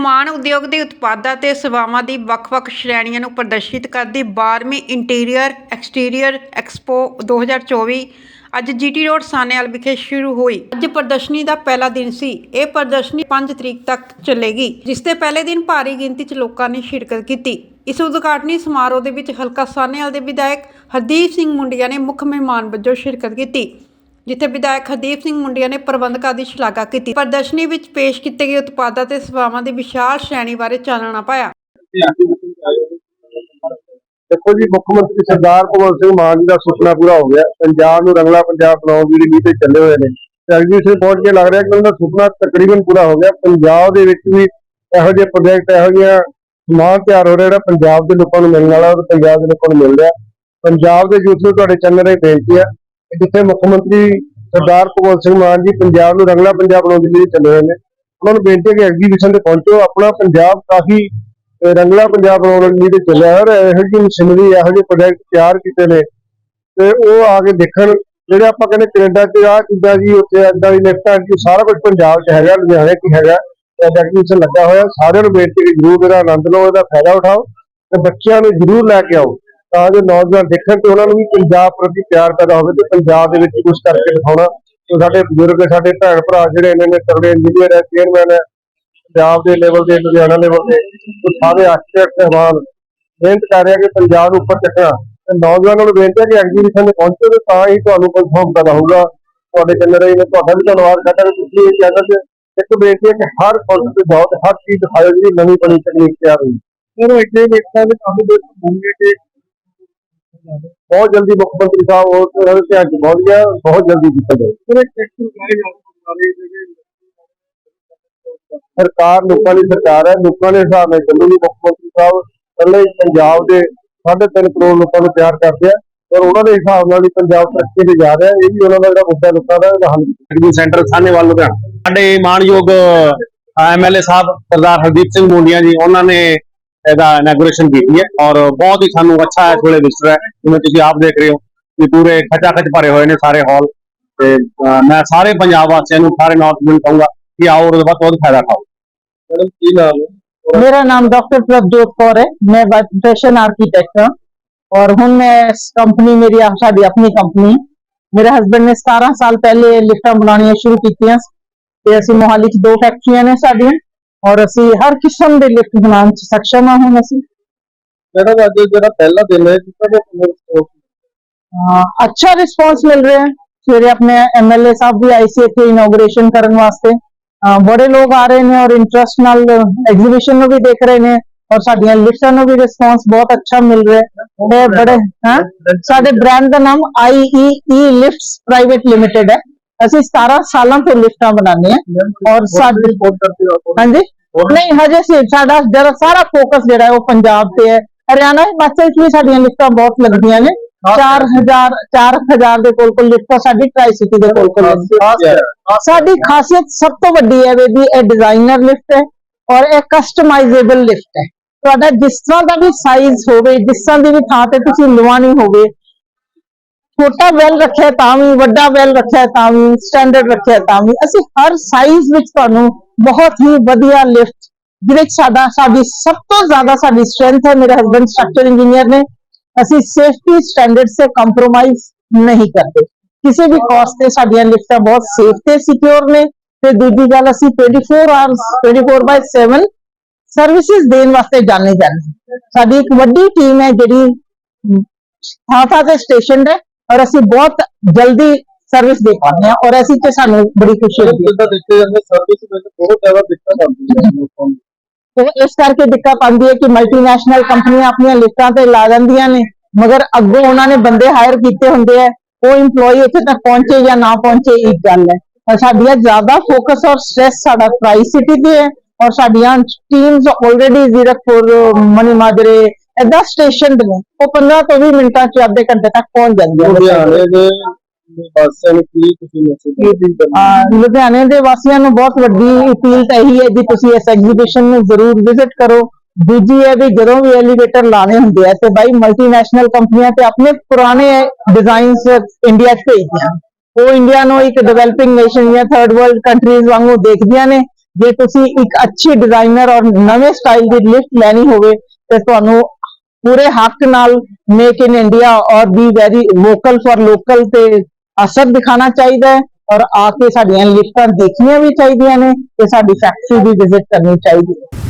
ਨਿਰਮਾਣ ਉਦਯੋਗ ਦੇ ਉਤਪਾਦਾਂ ਤੇ ਸੇਵਾਵਾਂ ਦੀ ਵੱਖ-ਵੱਖ ਸ਼੍ਰੇਣੀਆਂ ਨੂੰ ਪ੍ਰਦਰਸ਼ਿਤ ਕਰਦੀ 12ਵੀਂ ਇੰਟੀਰੀਅਰ ਐਕਸਟੀਰੀਅਰ ਐਕਸਪੋ 2024 ਅੱਜ ਜੀਟੀ ਰੋਡ ਸਾਨੇਵਾਲ ਵਿਖੇ ਸ਼ੁਰੂ ਹੋਈ। ਅੱਜ ਪ੍ਰਦਰਸ਼ਨੀ ਦਾ ਪਹਿਲਾ ਦਿਨ ਸੀ। ਇਹ ਪ੍ਰਦਰਸ਼ਨੀ 5 ਤਰੀਕ ਤੱਕ ਚੱਲੇਗੀ, ਜਿਸ ਦੇ ਪਹਿਲੇ ਦਿਨ ਭਾਰੀ ਗਿਣਤੀ 'ਚ ਲੋਕਾਂ ਨੇ ਸ਼ਿਰਕਤ ਕੀਤੀ। ਇਸ ਉਦਘਾਟਨੀ ਸਮਾਰੋਹ ਦੇ ਵਿੱਚ ਹਲਕਾ ਸਾਨੇਵਾਲ ਦੇ ਵਿਧਾਇਕ ਹਰਦੀਪ ਸਿੰਘ ਮੁੰਡਿਆ ਨੇ ਮੁੱਖ ਮਹਿਮਾਨ ਵਜੋਂ ਸ਼ਿਰਕਤ ਕੀਤੀ। ਜਿੱਥੇ ਵਿਧਾਇਕ ਹਰਦੀਪ ਸਿੰਘ ਮੁੰਡਿਆ ਨੇ ਪ੍ਰਬੰਧਕਾਂ ਦੀ ਸ਼ਲਾਘਾ ਕੀਤੀ। ਪ੍ਰਦਰਸ਼ਨੀ ਵਿੱਚ ਪੇਸ਼ ਕੀਤੇ ਗਏ ਉਤਪਾਦਾਂ ਤੇ ਸੇਵਾਵਾਂ ਦੀ ਵਿਸ਼ਾਲ ਸ਼੍ਰੇਣੀ ਬਾਰੇ ਚਾਨਣਾ ਪਾਇਆ। ਦੇਖੋ ਜੀ, ਮੁੱਖ ਮੰਤਰੀ ਸਰਦਾਰ ਭਗਵੰਤ ਸਿੰਘ ਮਾਨ ਜੀ ਦਾ ਸੁਪਨਾ ਪੂਰਾ ਹੋ ਗਿਆ। ਪੰਜਾਬ ਨੂੰ ਰੰਗਲਾ ਪੰਜਾਬ ਬਣਾਉਣ ਦੀ ਨੀਤੀ ਚੱਲੇ ਹੋਏ ਨੇ। ਤੇ ਐਗਜ਼ੀਬਿਸ਼ਨ ਪਹੁੰਚ ਕੇ ਲੱਗ ਰਿਹਾ ਕਿ ਉਹਨਾਂ ਦਾ ਸੁਪਨਾ ਤਕਰੀਬਨ ਪੂਰਾ ਹੋ ਗਿਆ। ਪੰਜਾਬ ਦੇ ਵਿੱਚ ਵੀ ਇਹੋ ਜਿਹੇ ਪ੍ਰੋਜੈਕਟ ਇਹੋ ਜਿਹੀਆਂ ਸਮਾਨ ਤਿਆਰ ਹੋ ਰਿਹਾ, ਜਿਹੜਾ ਪੰਜਾਬ ਦੇ ਲੋਕਾਂ ਨੂੰ ਮਿਲਣ ਵਾਲਾ ਔਰ ਪੰਜਾਬ ਦੇ ਲੋਕਾਂ ਨੂੰ ਮਿਲ ਰਿਹਾ। ਪੰਜਾਬ ਦੇ ਯੂਥ ਨੂੰ ਤੁਹਾਡੇ ਚੈਨਲ ਰਾਹੀਂ ਬੇਨਤੀ ਹੈ ਜਿੱਥੇ ਮੁੱਖ ਮੰਤਰੀ ਸਰਦਾਰ ਭਗਵੰਤ ਸਿੰਘ ਮਾਨ ਜੀ ਪੰਜਾਬ ਨੂੰ ਰੰਗਲਾ ਪੰਜਾਬ ਬਣਾਉਣ ਦੀ ਲਈ ਚੱਲੇ ਹੋਏ ਨੇ, ਉਹਨਾਂ ਨੂੰ ਬੇਨਤੀ ਹੈ ਕਿ ਐਗਜ਼ੀਬਿਸ਼ਨ ਤੇ ਪਹੁੰਚੋ, ਆਪਣਾ ਪੰਜਾਬ ਕਾਫੀ ਰੰਗਲਾ ਪੰਜਾਬ ਬਣਾਉਣ ਲਈ ਤੇ ਚੱਲਿਆ ਹੈ ਇਹੋ ਜਿਹੀ ਮਸ਼ੀਨਰੀ ਇਹੋ ਜਿਹੇ ਪ੍ਰੋਜੈਕਟ ਤਿਆਰ ਕੀਤੇ ਨੇ। ਤੇ ਉਹ ਆ ਕੇ ਦੇਖਣ, ਜਿਹੜੇ ਆਪਾਂ ਕਹਿੰਦੇ ਕੈਨੇਡਾ 'ਚ ਆਹ ਚੀਜ਼ਾਂ ਜੀ, ਉੱਥੇ ਏਦਾਂ ਦੀ ਲਿਫਟਾਂ ਜੀ, ਸਾਰਾ ਕੁਝ ਪੰਜਾਬ 'ਚ ਹੈਗਾ, ਲੁਧਿਆਣੇ 'ਚ ਹੈਗਾ। ਐਗਜ਼ੀਬਿਸ਼ਨ ਲੱਗਾ ਹੋਇਆ, ਸਾਰਿਆਂ ਨੂੰ ਬੇਨਤੀ ਕਿ ਜ਼ਰੂਰ ਇਹਦਾ ਆਨੰਦ ਲਓ, ਇਹਦਾ ਫਾਇਦਾ ਉਠਾਓ ਤੇ ਬੱਚਿਆਂ ਨੂੰ ਜ਼ਰੂਰ ਲੈ ਕੇ ਆਓ। ਤਾਂ ਜੋ ਨੌਜਵਾਨ ਦੇਖਣ ਤੇ ਉਹਨਾਂ ਨੂੰ ਵੀ ਪੰਜਾਬ ਪ੍ਰਤੀ ਪਿਆਰ ਪੈਦਾ ਹੋਵੇ ਤੇ ਪੰਜਾਬ ਦੇ ਵਿੱਚ ਕੁਝ ਕਰਕੇ ਦਿਖਾਉਣਾ। ਤੇ ਸਾਡੇ ਬਜ਼ੁਰਗ, ਸਾਡੇ ਭੈਣ ਭਰਾ ਜਿਹੜੇ ਇਹਨਾਂ ਨੇ ਤਗੜੇ ਇੰਜੀਨੀਅਰ ਹੈ ਚੇਅਰਮੈਨ ਹੈ, ਪੰਜਾਬ ਦੇ ਲੈਵਲ ਤੇ, ਲੁਧਿਆਣਾ ਲੈਵਲ ਤੇ ਸਾਰੇ ਆਰਕੀਟੈਕਟ ਸਹਿਬਾਨ ਮਿਹਨਤ ਕਰ ਰਿਹਾ ਕਿ ਪੰਜਾਬ ਨੂੰ ਉੱਪਰ ਚੱਕਣਾ। ਤੇ ਨੌਜਵਾਨਾਂ ਨੂੰ ਬੇਨਤੀ ਹੈ ਕਿ ਐਗਜ਼ੀਬਿਸ਼ਨ ਤੇ ਪਹੁੰਚੋ ਤੇ ਤਾਂ ਹੀ ਤੁਹਾਨੂੰ ਕਨਫਰਮ ਕਰਦਾ ਹੋਊਗਾ। ਤੁਹਾਡੇ ਚੈਨਲ ਰਹੀ ਮੈਂ ਤੁਹਾਡਾ ਵੀ ਧੰਨਵਾਦ ਕਰਦਾ ਕਿ ਤੁਸੀਂ ਇਹ ਚੈਨਲ ਤੇ ਇੱਕ ਬੇਨਤੀ ਹੈ ਕਿ ਹਰ ਫੋਟੋ ਤੇ ਜਾਓ ਹਰ ਚੀਜ਼ ਦਿਖਾਓ ਜਿਹੜੀ ਨਵੀਂ ਬਣੀ, ਤਕਨੀਕ ਆ ਹੋਈ। ਉਹਨੂੰ ਇੱਥੇ ਵੇਖਦਾ ਤੇ ਕਾਫੀ ਦੇਰ ਘੁੰਮੂਗੇ ਤੇ ਬਹੁਤ ਜਲਦੀ ਮੁੱਖ ਮੰਤਰੀ ਸਾਹਿਬ ਉਹ ਉਹਨਾਂ ਦੇ ਧਿਆਨ ਚ ਪਹੁੰਚ ਗਿਆ ਬਹੁਤ ਜਲਦੀ ਕੀਤਾ ਜਾਏ ਸਰਕਾਰ ਲੋਕਾਂ ਦੀ ਸਰਕਾਰ ਹੈ ਲੋਕਾਂ ਦੇ ਹਿਸਾਬ ਨਾਲ ਚੱਲੂਗੀ। ਮੁੱਖ ਮੰਤਰੀ ਸਾਹਿਬ ਇਕੱਲੇ ਪੰਜਾਬ ਦੇ 3.5 ਕਰੋੜ ਲੋਕਾਂ ਨੂੰ ਪਿਆਰ ਕਰਦੇ ਆ ਔਰ ਉਹਨਾਂ ਦੇ ਹਿਸਾਬ ਨਾਲ ਹੀ ਪੰਜਾਬ ਤਰੱਕੀ ਤੇ ਜਾ ਰਿਹਾ। ਇਹ ਵੀ ਉਹਨਾਂ ਦਾ ਜਿਹੜਾ ਮੁੱਦਾ ਲੋਕਾਂ ਦਾ ਹੱਲ ਐਗਜ਼ੀਬਿਸ਼ਨ ਸੈਂਟਰ ਸਾਹਨੇਵਾਲ ਲੁਧਿਆਣਾ। ਸਾਡੇ ਮਾਣਯੋਗ ਐਮਐਲਏ ਸਾਹਿਬ ਸਰਦਾਰ ਹਰਦੀਪ ਸਿੰਘ ਮੁੰਡੀਆਂ ਜੀ ਉਹਨਾਂ ਨੇ ਇਹਦਾ ਇਨੋਗ੍ਰੇਸ਼ਨ ਕੀਤੀ ਹੈ ਔਰ ਬਹੁਤ ਹੀ ਸਾਨੂੰ ਅੱਛਾ ਇਸ ਵੇਲੇ ਵਿਸਰ ਹੈ ਜਿਵੇਂ ਤੁਸੀਂ ਆਪ ਦੇਖ ਰਹੇ ਹੋ ਕਿ ਪੂਰੇ ਖਚਾ ਖਚ ਭਰੇ ਹੋਏ ਨੇ ਸਾਰੇ ਹਾਲ ਤੇ ਅਹ, ਮੈਂ ਸਾਰੇ ਪੰਜਾਬ ਵਾਸੀਆਂ ਨੂੰ ਸਾਰੇ ਨਾਰਥ ਨੂੰ ਕਹੂੰਗਾ ਕਿ ਆਓ ਔਰ ਵੱਧ ਤੋਂ ਵੱਧ ਫਾਇਦਾ ਖਾਓ ਮੈਡਮ ਕੀ ਨਾਮ ਹੈ मेरा नाम डॉक्टर प्रभजोत कौर है मैं फैशन आर्किटेक्ट हूँ और हूँ मैं इस कंपनी मेरी साड़ी अपनी कंपनी ਮੇਰੇ ਹਸਬੰਡ ਨੇ 17 ਸਾਲ ਪਹਿਲੇ ਲਿਫਟਾਂ ਬਣਾਉਣੀਆਂ ਸ਼ੁਰੂ ਕੀਤੀਆਂ ਤੇ ਅਸੀਂ ਮੋਹਾਲੀ 'ਚ ਦੋ ਫੈਕਟਰੀਆਂ ਨੇ ਸਾਡੀਆਂ ਔਰ ਅਸੀਂ ਹਰ ਕਿਸਮ ਦੇ ਲਿਫਟ ਬਣਾਉਣ 'ਚ ਸક્ષਮ ਹਾਂ ਹੁਣ ਅਸੀਂ। ਮੈਡਮ ਅੱਜ ਜਿਹੜਾ ਪਹਿਲਾ ਦਿਨ ਹੈ ਕਿਸ ਤਰ੍ਹਾਂ ਦਾ ਅਹ ਅੱਛਾ ਰਿਸਪੌਂਸ ਮਿਲ ਰਿਹਾ ਹੈ। ਸਵੇਰੇ ਆਪਣੇ ਐਮਐਲਏ ਸਾਹਿਬ ਵੀ ਆਏ ਸੀ ਇੱਥੇ ਇਨੋਗ੍ਰੇਸ਼ਨ ਕਰਨ ਵਾਸਤੇ। ਅਹ ਬੜੇ ਲੋਕ ਆ ਰਹੇ ਨੇ ਔਰ ਇੰਟਰਸਟ ਨਾਲ ਐਗਜ਼ੀਬਿਸ਼ਨ ਨੂੰ ਵੀ ਦੇਖ ਰਹੇ ਨੇ ਔਰ ਸਾਡੀਆਂ ਲਿਫਟਾਂ ਨੂੰ ਵੀ ਰਿਸਪੌਂਸ ਬਹੁਤ ਅੱਛਾ ਮਿਲ ਰਿਹਾ ਹੈ। ਇਹ ਬੜੇ ਹਾਂ ਸਾਡੇ ਬ੍ਰਾਂਡ ਦਾ ਨਾਮ IEE ਲਿਫਟਸ ਪ੍ਰਾਈਵੇਟ ਲਿਮਿਟਿਡ ਹੈ। ਅਸੀਂ 17 ਸਾਲਾਂ ਤੋਂ ਲਿਫਟਾਂ ਬਣਾਉਂਦੇ ਹਾਂ। ਔਰ ਸਾਡੇ ਹਾਂਜੀ? ਨਹੀਂ ਹਜੇ ਸੀ ਸਾਡਾ ਜਿਹੜਾ ਸਾਰਾ ਫੋਕਸ ਜਿਹੜਾ ਹੈ ਉਹ ਪੰਜਾਬ ਤੇ ਹੈ। ਹਰਿਆਣਾ ਹਿਮਾਚਲ ਚ ਵੀ ਸਾਡੀਆਂ ਲਿਫਟਾਂ ਬਹੁਤ ਲੱਗਦੀਆਂ ਨੇ। 4000 4000 ਦੇ ਕੋਲ ਕੋਲ ਲਿਫਟਾਂ ਸਾਡੀ ਟ੍ਰਾਈ ਸਿਟੀ ਦੇ ਕੋਲ ਕੋਲ ਲੱਗਦੀਆਂ ਸਾਡੀ ਖਾਸੀਅਤ ਸਭ ਤੋਂ ਵੱਡੀ ਹੈ ਵੀ ਇਹ ਡਿਜ਼ਾਈਨਰ ਲਿਫਟ ਹੈ ਔਰ ਇਹ ਕਸਟਮਾਈਜ਼ੇਬਲ ਲਿਫਟ ਹੈ। ਤੁਹਾਡਾ ਜਿਸ ਤਰ੍ਹਾਂ ਦਾ ਵੀ ਸਾਈਜ਼ ਹੋਵੇ ਜਿਸ ਤਰ੍ਹਾਂ ਦੀ ਵੀ ਥਾਂ ਤੇ ਤੁਸੀਂ ਲਵਾਉਣੀ ਹੋਵੇ ਛੋਟਾ ਵੈਲ ਰੱਖਿਆ ਤਾਂ ਵੀ ਵੱਡਾ ਵੈਲ ਰੱਖਿਆ ਤਾਂ ਵੀ ਸਟੈਂਡਰਡ ਰੱਖਿਆ ਤਾਂ ਵੀ ਅਸੀਂ ਹਰ ਸਾਈਜ਼ ਵਿੱਚ ਤੁਹਾਨੂੰ ਬਹੁਤ ਹੀ ਵਧੀਆ ਲਿਫਟ ਜਿਹਦੇ 'ਚ ਸਾਡਾ ਸਾਡੀ ਸਭ ਤੋਂ ਜ਼ਿਆਦਾ ਸਾਡੀ ਸਟਰੈਂਥ ਹੈ ਮੇਰੇ ਹਸਬੰਡ ਸਟਰਕਚਰ ਇੰਜੀਨੀਅਰ ਨੇ ਅਸੀਂ ਸੇਫਟੀ ਸਟੈਂਡਰਡ ਸੇ ਕੰਪਰੋਮਾਈਜ਼ ਨਹੀਂ ਕਰਦੇ ਕਿਸੇ ਵੀ ਕਾਸਟ ਤੇ ਸਾਡੀਆਂ ਲਿਫਟਾਂ ਬਹੁਤ ਸੇਫ ਤੇ ਸਿਕਿਉਰ ਨੇ ਤੇ ਦੂਜੀ ਗੱਲ ਅਸੀਂ 24 ਆਵਰਸ 24/7 ਸਰਵਿਸਿਜ਼ ਦੇਣ ਵਾਸਤੇ ਜਾਣੇ ਜਾਂਦੇ ਹਾਂ। ਸਾਡੀ ਇੱਕ ਵੱਡੀ ਟੀਮ ਹੈ ਜਿਹੜੀ ਥਾਂ ਥਾਂ ਤੇ ਸਟੇਸ਼ਨ ਹੈ ਔਰ ਅਸੀਂ ਬਹੁਤ ਜਲਦੀ ਸਰਵਿਸ ਦੇ ਪਾਉਂਦੇ ਹਾਂ ਔਰ ਅਸੀਂ ਤੇ ਸਾਨੂੰ ਬੜੀ ਖੁਸ਼ੀ ਹੁੰਦੀ ਹੈ। ਜਿੱਦਾਂ ਦੇਖਿਆ ਜਾਂਦਾ ਸਰਵਿਸ ਵਿੱਚ ਬਹੁਤ ਜ਼ਿਆਦਾ ਦਿੱਕਤ ਆਉਂਦੀ ਹੈ ਲੋਕਾਂ ਨੂੰ। ਤੇ ਇਸ ਕਰਕੇ ਦਿੱਕਤ ਆਉਂਦੀ ਹੈ ਕਿ ਮਲਟੀਨੈਸ਼ਨਲ ਕੰਪਨੀਆਂ ਆਪਣੀਆਂ ਲਿਸਟਾਂ ਤੇ ਲਾ ਦਿੰਦੀਆਂ ਨੇ ਮਗਰ ਅੱਗੋਂ ਉਹਨਾਂ ਨੇ ਬੰਦੇ ਹਾਇਰ ਕੀਤੇ ਹੁੰਦੇ ਆ ਉਹ EMPLOYE ਉੱਥੇ ਤੱਕ ਪਹੁੰਚੇ ਜਾਂ ਨਾ ਪਹੁੰਚੇ ਇੱਕ ਗੱਲ ਹੈ। ਪਰ ਸਾਡੀਆਂ ਜ਼ਿਆਦਾ ਫੋਕਸ ਔਰ ਸਟ੍ਰੈਸ ਸਾਡਾ ਪ੍ਰਾਈਸ ਸਿਟੀ ਤੇ ਹੈ ਔਰ ਸਾਡੀਆਂ ਟੀਮਸ ਆਲਰੇਡੀ ਜ਼ੀਰਕਪੁਰ ਮਨੀ ਮਾਜਰੇ ਏਦਾਂ ਸਟੇਸ਼ਨ ਨੇ ਉਹ 15 ਤੋਂ 20 ਮਿੰਟਾਂ ਚ ਅੱਧੇ ਘੰਟੇ ਤੱਕ ਪਹੁੰਚ ਜਾਂਦੀਆਂ ਨੇ ਲੁਧਿਆਣੇ ਦੇ ਵਾਸੀਆਂ ਨੂੰ ਕੀ ਤੁਸੀਂ ਮੈਸੇਜ ਲੁਧਿਆਣੇ ਦੇ ਵਾਸੀਆਂ ਨੂੰ ਬਹੁਤ ਵੱਡੀ ਅਪੀਲ ਤਾਂ ਇਹੀ ਹੈ ਜੀ ਤੁਸੀਂ ਇਸ ਐਗਜ਼ੀਬਿਸ਼ਨ ਨੂੰ ਜ਼ਰੂਰ ਵਿਜ਼ਿਟ ਕਰੋ। ਦੂਜੀ ਹੈ ਵੀ ਜਦੋਂ ਵੀ ਐਲੀਵੇਟਰ ਲਾਣੇ ਹੁੰਦੇ ਆ ਤੇ ਬਾਈ ਮਲਟੀਨੈਸ਼ਨਲ ਕੰਪਨੀਆਂ ਤੇ ਆਪਣੇ ਪੁਰਾਣੇ ਡਿਜ਼ਾਈਨਸ ਇੰਡੀਆ 'ਚ ਭੇਜਦੀਆਂ। ਉਹ ਇੰਡੀਆ ਨੂੰ ਇੱਕ ਡਿਵੈਲਪਿੰਗ ਨੇਸ਼ਨ ਜਾਂ ਥਰਡ ਵਰਲਡ ਕੰਟਰੀਜ਼ ਵਾਂਗੂ ਦੇਖਦੀਆਂ ਨੇ। ਜੇ ਤੁਸੀਂ ਇੱਕ ਅੱਛੀ ਡਿਜ਼ਾਈਨਰ ਔਰ ਨਵੇਂ ਸਟਾਈਲ ਦੀ ਲਿਫਟ ਲੈਣੀ ਹੋਵੇ ਤੇ ਤੁਹਾਨੂੰ ਪੂਰੇ ਹੱਕ ਨਾਲ ਮੇਕ ਇਨ ਇੰਡੀਆ ਔਰ be very vocal for local ਤੇ ਅਸਰ ਦਿਖਾਣਾ ਚਾਹੀਦਾ ਹੈ ਔਰ ਆ ਕੇ ਸਾਡੀਆਂ ਲਿਫਟਾਂ ਦੇਖਣੀਆਂ ਵੀ ਚਾਹੀਦੀਆਂ ਨੇ ਤੇ ਸਾਡੀ ਫੈਕਟਰੀ ਵੀ ਵਿਜ਼ਿਟ ਕਰਨੀ ਚਾਹੀਦੀ ਹੈ।